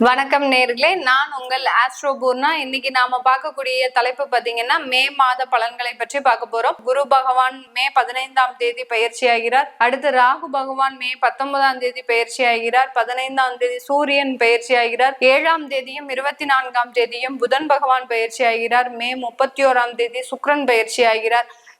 வணக்கம் நேர்களே. நான் உங்கள் ஆஸ்ட்ரோபூர்னா இன்னைக்கு நாம பார்க்கக்கூடிய தலைப்பு பாத்தீங்கன்னா மே மாத பலன்களை பற்றி பார்க்க போறோம். குரு பகவான் மே பதினைந்தாம் தேதி பயிற்சி ஆகிறார். அடுத்து ராகு பகவான் மே பத்தொன்பதாம் தேதி பயிற்சி ஆகிறார். பதினைந்தாம் தேதி சூரியன் பயிற்சி ஆகிறார். ஏழாம் தேதியும் இருபத்தி நான்காம் தேதியும் புதன் பகவான் பயிற்சி ஆகிறார். மே முப்பத்தி ஓராம் தேதி சுக்ரன் பயிற்சி ஆகிறார்.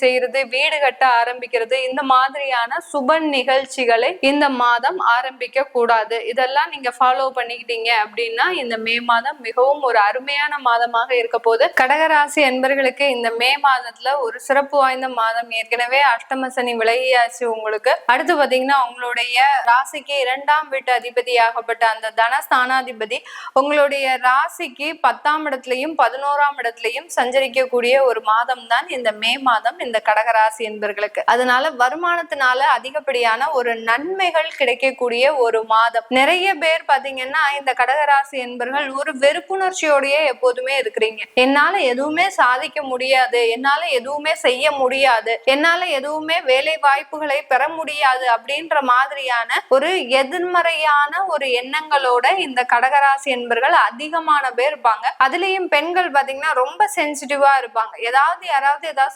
செய்யறது வீடு கட்ட ஆரம்பிக்கிறது இந்த மாதிரியான சுப நிகழ்ச்சிகளை இந்த மாதம் ஆரம்பிக்க கூடாது. இதெல்லாம் நீங்க ஃபாலோ பண்ணிக்கிட்டீங்க அப்படின்னா இந்த மே மாதம் மிகவும் ஒரு அருமையான மாதமாக இருக்க போது கடகராசி என்பர்களுக்கு இந்த மே மாதத்துல ஒரு சிறப்பு வாய்ந்த மாதம். ஏற்கனவே அஷ்டம சனி விலகியாச்சு உங்களுக்கு. அடுத்து பாத்தீங்கன்னா உங்களுடைய ராசிக்கு இரண்டாம் வீட்டு அதிபதியாகப்பட்ட அந்த தனஸ்தானாதிபதி உங்களுடைய ராசிக்கு பத்தாம் இடத்துலயும் பதினோராம் இடத்துலயும் சஞ்சரிக்கக்கூடிய ஒரு மாதம் தான் இந்த மே மாதம். இந்த கடகராசி என்பர்களுக்கு. அதனால வருமானத்தினால அதிகப்படியான ஒரு நன்மைகள் கிடைக்கக்கூடிய ஒரு மாதம். நிறைய பேர் பாத்தீங்கன்னா இந்த கடகராசி என்பர்கள் ஒரு வெறுப்புணர்ச்சியோடயே எப்போதுமே இருக்கிறீங்க. என்னால எதுவுமே சாதிக்க முடியாது. என்னால எதுவுமே செய்ய முடியாது. என்னால எதுவுமே வேலை வாய்ப்புகளை பெற முடியாது அப்படின்ற மாதிரியான ஒரு எதிர்மறையான ஒரு எண்ணங்களோட இந்த கடகராசி என்பர்கள் அதிகமான பேர் இருப்பாங்க. அதுலயும் பெண்கள் பாத்தீங்கன்னா ரொம்ப சென்சிட்டிவா இருப்பாங்க. ஏதாவது யாராவது ஏதாவது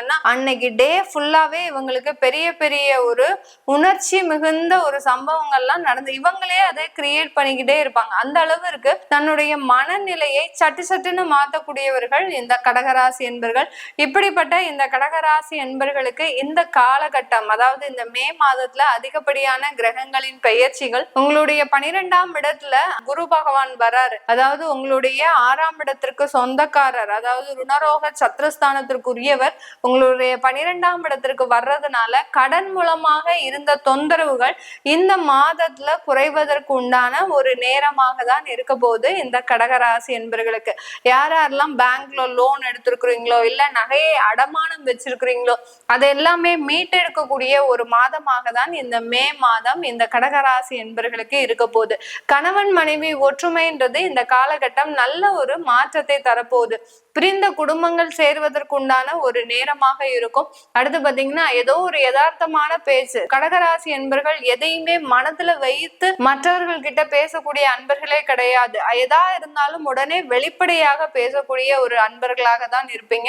சொல்லிட்டாங்கன்னா அன்னைக்கு டே ஃபுல்லாவே இவங்களுக்கு பெரிய பெரிய ஒரு உணர்ச்சி மிகுந்த ஒரு சம்பவங்கள்லாம் நடந்து இவங்களே அதை கிரியேட் பண்ணிக்கிட்டே இருப்பாங்க. அந்த அளவிற்கு தன்னுடைய மனநிலையை சட்டு சட்டுன்னு மாத்தக்கூடியவர்கள் இந்த கடகராசி என்பர்கள். இப்படிப்பட்ட இந்த கடகராசி என்பர்களுக்கு இந்த காலகட்டம் அதாவது இந்த மே மாதத்துல அதிகப்படியான கிரகங்களின் பெயர்ச்சிகள் உங்களுடைய பனிரெண்டாம் இடத்துல குரு பகவான் வராரு. அதாவது உங்களுடைய ஆறாம் இடத்திற்கு சொந்தக்காரர் அதாவது ருணரோக சத்ரஸ்தானத்திற்குரியவர் உங்களுடைய பனிரெண்டாம் இடத்திற்கு வர்றதுனால கடன் மூலமாக இருந்த தொந்தரவுகள் இந்த மாதத்துல குறைவதற்கு உண்டான ஒரு நேரமாக தான் இருக்க போகுது இந்த கடகராசி என்பர்களுக்கு. யார் யாரெல்லாம் பேங்க்ல லோன் எடுத்திருக்கிறீங்களோ இல்ல நகையை அடமானம் வச்சிருக்கிறீங்களோ அது எல்லாமே மீட்டெடுக்கக்கூடிய ஒரு மாதமாக தான் இந்த மே மாதம் இந்த கடகராசி என்பர்களுக்கு இருக்க போகுது. கணவன் மனைவி ஒற்றுமைன்றது இந்த காலகட்டம் நல்ல ஒரு மாற்றத்தை தரப்போகுது. பிரிந்த குடும்பங்கள் சேர்வதற்குண்டான ஒரு நேரமாக இருக்கும். அடுத்து பாத்தீங்கன்னா ஏதோ ஒரு யதார்த்தமான பேச்சு. கடகராசி என்பர்கள் எதையுமே மனதுல வைத்து மற்றவர்கள் கிட்ட பேசக்கூடிய அன்பர்களே கிடையாது. எதா இருந்தாலும் உடனே வெளிப்படையாக பேசக்கூடிய ஒரு அன்பர்களாக தான் இருப்பீங்க.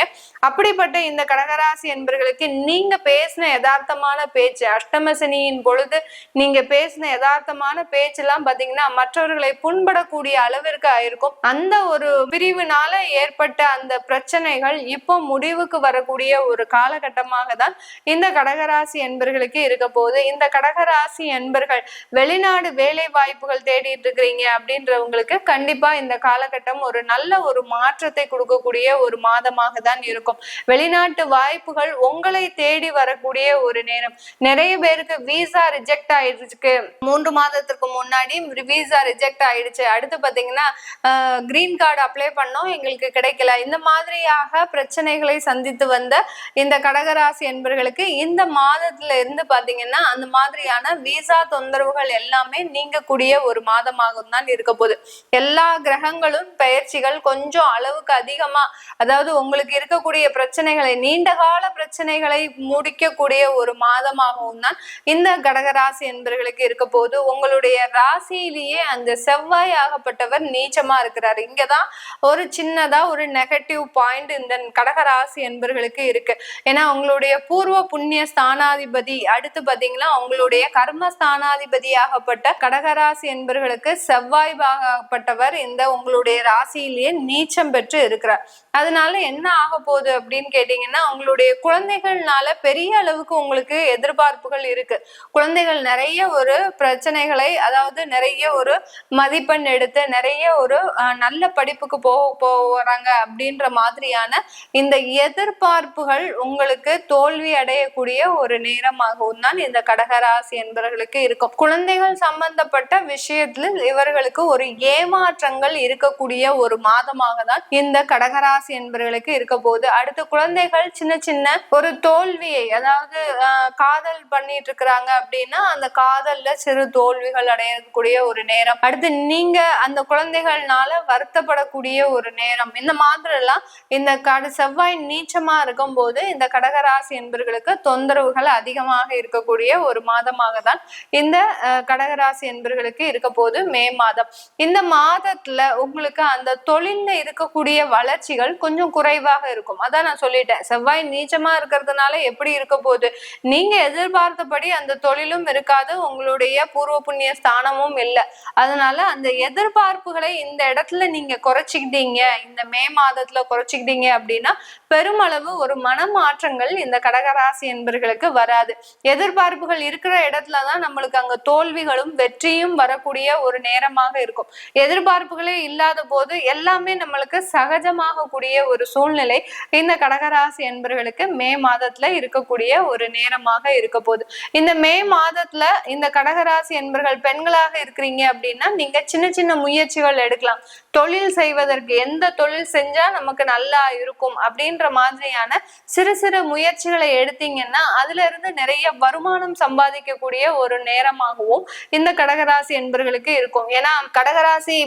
அப்படிப்பட்ட இந்த கடகராசி என்பர்களுக்கு நீங்க பேசின யதார்த்தமான பேச்சு அஷ்டமசனியின் பொழுது நீங்க பேசின யதார்த்தமான பேச்செல்லாம் பாத்தீங்கன்னா மற்றவர்களை புண்படக்கூடிய அளவிற்கு ஆயிருக்கும். அந்த ஒரு பிரிவினால ஏற்பட்ட அந்த பிரச்சனைகள் இப்போ முடிவுக்கு வரக்கூடிய ஒரு காலகட்டமாக தான் இந்த கடகராசி என்பர்களுக்கு இருக்க போகுது. இந்த கடகராசி என்பர்கள் வெளிநாடு வேலை வாய்ப்புகள் தேடிட்டு இருக்கிறீங்க அப்படின்றவங்களுக்கு கண்டிப்பா இந்த காலகட்டம் ஒரு நல்ல ஒரு மாற்றத்தை கொடுக்கக்கூடிய ஒரு மாதமாக தான் இருக்கும். வெளிநாட்டு வாய்ப்புகள் உங்களை தேடி வரக்கூடிய ஒரு நேரம். நிறைய பேருக்கு விசா ரிஜெக்ட் ஆயிடுச்சு மூன்று மாதத்திற்கு முன்னாடி விசா ரிஜெக்ட் ஆயிடுச்சு. அடுத்து பாத்தீங்கன்னா கிரீன் கார்டு அப்ளை பண்ணோம். எங்களுக்கு கிடைக்கல. இந்த மாதிரியாக பிரச்சனைகளை சந்தித்து வந்த இந்த கடகராசி என்பர்களுக்கு இந்த மாதத்துல இருந்து பாத்தீங்கன்னா அந்த மாதிரியான விசா தொந்தரவுகள் எல்லாமே நீங்கக்கூடிய ஒரு மாதமாகவும் தான் இருக்க போகுது. எல்லா கிரகங்களும் பயிற்சிகள் கொஞ்சம் அளவுக்கு அதிகமா அதாவது உங்களுக்கு இருக்கக்கூடிய பிரச்சனைகளை நீண்ட கால பிரச்சனைகளை முடிக்கக்கூடிய ஒரு மாதமாகவும் தான் இந்த கடகராசி என்பர்களுக்கு இருக்க போது உங்களுடைய ராசியிலேயே அந்த செவ்வாய் ஆகப்பட்டவர் நீச்சமா இருக்கிறார். இங்கதான் ஒரு சின்னதா ஒரு நெகட்டிவ் பாயிண்ட் இந்த கடகராசி என்பர்களுக்கு இருக்கு. ஏன்னா அவங்களுடைய பூர்வ புண்ணிய ஸ்தானாதிபதி அடுத்து பாத்தீங்கன்னா அவங்களுடைய கர்ம ஸ்தானாதிபதியாகப்பட்ட கடகராசி என்பர்களுக்கு செவ்வாய் பாகப்பட்டவர் இந்த உங்களுடைய ராசியிலேயே நீச்சம் பெற்று இருக்கிறார். அதனால என்ன ஆக போகுது அப்படின்னு கேட்டீங்கன்னா உங்களுடைய குழந்தைகள்னால பெரிய அளவுக்கு உங்களுக்கு எதிர்பார்ப்புகள் இருக்கு. குழந்தைகள் நிறைய ஒரு பிரச்சனைகளை அதாவது நிறைய ஒரு மதிப்பெண் எடுத்து நிறைய ஒரு நல்ல படிப்புக்கு போக போறாங்க அப்படின்னு அப்படின்ற மாதிரியான இந்த எதிர்பார்ப்புகள் உங்களுக்கு தோல்வி அடையக்கூடிய ஒரு நேரமாகவும் தான் இந்த கடகராசி என்பவர்களுக்கு இருக்கும். குழந்தைகள் சம்பந்தப்பட்ட விஷயத்துல இவர்களுக்கு ஒரு ஏமாற்றங்கள் இருக்கக்கூடிய ஒரு மாதமாக தான் இந்த கடகராசி என்பவர்களுக்கு இருக்க போகுது. அடுத்து குழந்தைகள் சின்ன சின்ன ஒரு தோல்வியை அதாவது காதல் பண்ணிட்டு இருக்கிறாங்க அப்படின்னா அந்த காதல்ல சிறு தோல்விகள் அடையக்கூடிய ஒரு நேரம். அடுத்து நீங்க அந்த குழந்தைகள்னால வருத்தப்படக்கூடிய ஒரு நேரம். இந்த மாதிரி எல்லாம் இந்த கடு செவ்வாய் நீச்சமா இருக்கும் போது இந்த கடகராசி என்பர்களுக்கு தொந்தரவுகள் அதிகமாக இருக்கக்கூடிய ஒரு மாதமாக தான் இந்த கடகராசி என்பர்களுக்கு இருக்க போது மே மாதம். இந்த மாதத்துல உங்களுக்கு அந்த தொழில்ல இருக்கக்கூடிய வளர்ச்சிகள் கொஞ்சம் குறைவாக இருக்கும். அதான் நான் சொல்லிட்டேன். செவ்வாய் நீச்சமா இருக்கிறதுனால எப்படி இருக்க போகுது? நீங்க எதிர்பார்த்தபடி அந்த தொழிலும் இருக்காது. உங்களுடைய பூர்வ புண்ணிய ஸ்தானமும் இல்லை. அதனால அந்த எதிர்பார்ப்புகளை இந்த இடத்துல நீங்க குறைச்சிக்கிட்டீங்க. இந்த மே மாதம் மாதத்துல குறைச்சிக்கிட்டீங்க அப்படின்னா பெருமளவு ஒரு மனமாற்றங்கள் இந்த கடகராசி என்பர்களுக்கு வராது. எதிர்பார்ப்புகள் இருக்கிற இடத்துலதான் நம்மளுக்கு அங்க தோல்விகளும் வெற்றியும் வரக்கூடிய ஒரு நேரமாக இருக்கும். எதிர்பார்ப்புகளே இல்லாத போது எல்லாமே நம்மளுக்கு சகஜமாக கூடிய ஒரு சூழ்நிலை இந்த கடகராசி என்பர்களுக்கு மே மாதத்துல இருக்கக்கூடிய ஒரு நேரமாக இருக்க போகுது. இந்த மே மாதத்துல இந்த கடகராசி என்பர்கள் பெண்களாக இருக்கிறீங்க அப்படின்னா நீங்க சின்ன சின்ன முயற்சிகள் எடுக்கலாம். தொழில் செய்வதற்கு எந்த தொழில் செஞ்சா நமக்கு நல்லா இருக்கும் அப்படின்ற மாதிரியான சிறு சிறு முயற்சிகளை எடுத்தீங்கன்னா அதுல இருந்து நிறைய வருமானம் சம்பாதிக்கக்கூடிய ஒரு நேரமாகவும் இந்த கடகராசி என்பர்களுக்கு இருக்கும். ஏன்னா கடகராசி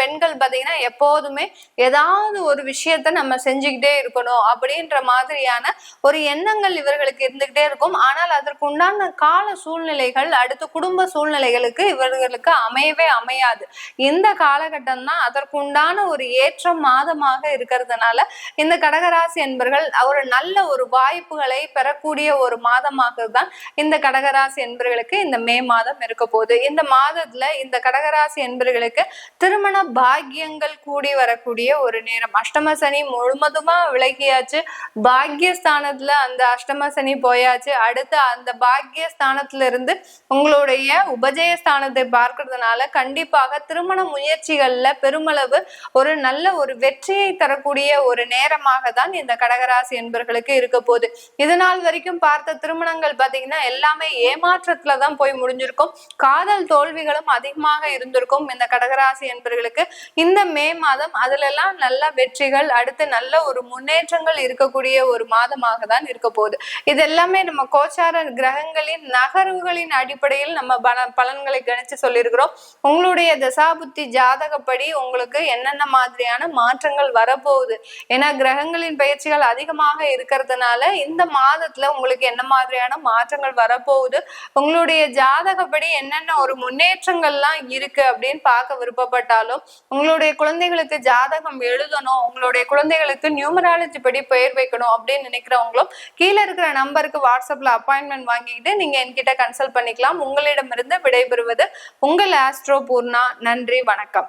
பெண்கள் பார்த்தீங்கன்னா எப்போதுமே ஏதாவது ஒரு விஷயத்த நம்ம செஞ்சுக்கிட்டே இருக்கணும் அப்படின்ற மாதிரியான ஒரு எண்ணங்கள் இவர்களுக்கு இருந்துகிட்டே இருக்கும். ஆனால் அதற்குண்டான கால சூழ்நிலைகள் அடுத்து குடும்ப சூழ்நிலைகளுக்கு இவர்களுக்கு அமையவே அமையாது. இந்த காலகட்டம் தான் அதற்குண்டான ஒரு ஏற்ற மாதமாக இருக்கிறதுனால இந்த கடகராசி என்பர்கள் ஒரு நல்ல ஒரு வாய்ப்புகளை பெறக்கூடிய ஒரு மாதமாக தான் இந்த கடகராசி என்பர்களுக்கு இந்த மே மாதம் இருக்க போகுது. இந்த மாதத்துல இந்த கடகராசி என்பர்களுக்கு திருமண பாக்கியங்கள் கூடி வரக்கூடிய ஒரு நேரம். அஷ்டம சனி முழுமதுமா விலகியாச்சு. பாக்கியஸ்தானத்துல அந்த அஷ்டம சனி போயாச்சு. அடுத்து அந்த பாக்கியஸ்தானத்துல இருந்து உங்களுடைய உபஜயஸ்தானத்தை பார்க்கறதுனால கண்டிப்பாக திருமண முயற்சிகள்ல பெருமளவு ஒரு நல்ல ஒரு வெற்றியை தர வரக்கூடிய ஒரு நேரமாக தான் இந்த கடகராசி என்பர்களுக்கு இருக்க போகுது. இது நாள் வரைக்கும் பார்த்த திருமணங்கள் பாத்தீங்கன்னா எல்லாமே ஏமாற்றத்துல தான் போய் முடிஞ்சிருக்கும். காதல் தோல்விகளும் அதிகமாக இருந்திருக்கும் இந்த கடகராசி என்பர்களுக்கு. இந்த மே மாதம் அதுல எல்லாம் நல்ல வெற்றிகள் அடுத்து நல்ல ஒரு முன்னேற்றங்கள் இருக்கக்கூடிய ஒரு மாதமாக தான் இருக்க போகுது. இது எல்லாமே நம்ம கோச்சார கிரகங்களின் நகர்வுகளின் அடிப்படையில் நம்ம பல பலன்களை கணிச்சு சொல்லியிருக்கிறோம். உங்களுடைய தசாபுத்தி ஜாதகப்படி உங்களுக்கு என்னென்ன மாதிரியான மாற்றங்கள் வர வரப்போகுது. ஏன்னா கிரகங்களின் பயிற்சிகள் அதிகமாக இருக்கிறதுனால இந்த மாதத்துல உங்களுக்கு என்ன மாதிரியான மாற்றங்கள் வரப்போகுது? உங்களுடைய ஜாதகப்படி என்னென்ன ஒரு முன்னேற்றங்கள்லாம் இருக்கு அப்படின்னு பார்க்க விருப்பப்பட்டாலும் உங்களுடைய குழந்தைகளுக்கு ஜாதகம் எழுதணும் உங்களுடைய குழந்தைகளுக்கு நியூமராலஜி படி பெயர் வைக்கணும் அப்படின்னு நினைக்கிறவங்களும் கீழே இருக்கிற நம்பருக்கு வாட்ஸ்அப்ல அப்பாயின்மெண்ட் வாங்கிக்கிட்டு நீங்க என்கிட்ட கன்சல்ட் பண்ணிக்கலாம். உங்களிடமிருந்து விடைபெறுவது உங்கள் ஆஸ்ட்ரோ பூர்ணா. நன்றி வணக்கம்.